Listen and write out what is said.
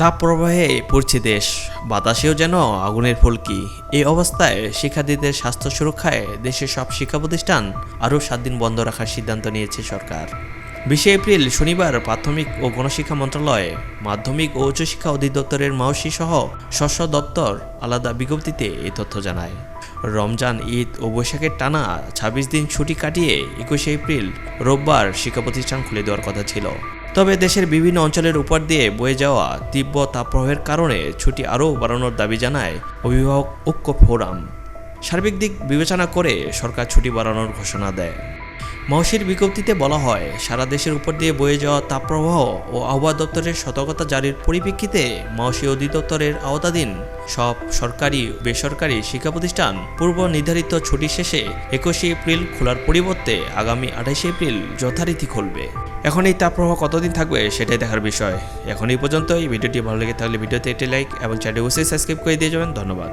তাপ প্রবাহে পড়ছে দেশ। বাতাসেও যেন আগুনের ফুলকি। এই অবস্থায় শিক্ষার্থীদের স্বাস্থ্য সুরক্ষায় দেশের সব শিক্ষা প্রতিষ্ঠান আরও সাত দিন বন্ধ রাখার সিদ্ধান্ত নিয়েছে সরকার। বিশে এপ্রিল শনিবার প্রাথমিক ও গণশিক্ষা মন্ত্রণালয়, মাধ্যমিক ও উচ্চশিক্ষা অধিদপ্তরের মাওসি সহ শস্য দপ্তর আলাদা বিজ্ঞপ্তিতে এই তথ্য জানায়। রমজান, ঈদ ও বৈশাখের টানা ছাব্বিশ দিন ছুটি কাটিয়ে একুশে এপ্রিল রোববার শিক্ষা প্রতিষ্ঠান খুলে দেওয়ার কথা ছিল। তবে দেশের বিভিন্ন অঞ্চলের উপর দিয়ে বয়ে যাওয়া তীব্র তাপপ্রবাহের কারণে ছুটি আরও বাড়ানোর দাবি জানায় অভিভাবক ঐক্য ফোরাম। সার্বিক দিক বিবেচনা করে সরকার ছুটি বাড়ানোর ঘোষণা দেয়। মহসির বিজ্ঞপ্তিতে বলা হয়, সারা দেশের উপর দিয়ে বয়ে যাওয়া তাপপ্রবাহ ও আবহাওয়া দপ্তরের সতর্কতা জারির পরিপ্রেক্ষিতে মহসি অধিদপ্তরের আওতাধীন সব সরকারি বেসরকারি শিক্ষা প্রতিষ্ঠান পূর্ব নির্ধারিত ছুটি শেষে একুশে এপ্রিল খোলার পরিবর্তে আগামী আঠাশে এপ্রিল যথারীতি খুলবে। এখন এই তাপপ্রবাহ কতদিন থাকবে সেটাই দেখার বিষয়। এখন এই পর্যন্ত এই ভিডিওটি ভালো লেগে থাকলে ভিডিওতে একটি লাইক এবং চ্যানেল অবশ্যই সাবস্ক্রাইব করে দিয়ে যাবেন। ধন্যবাদ।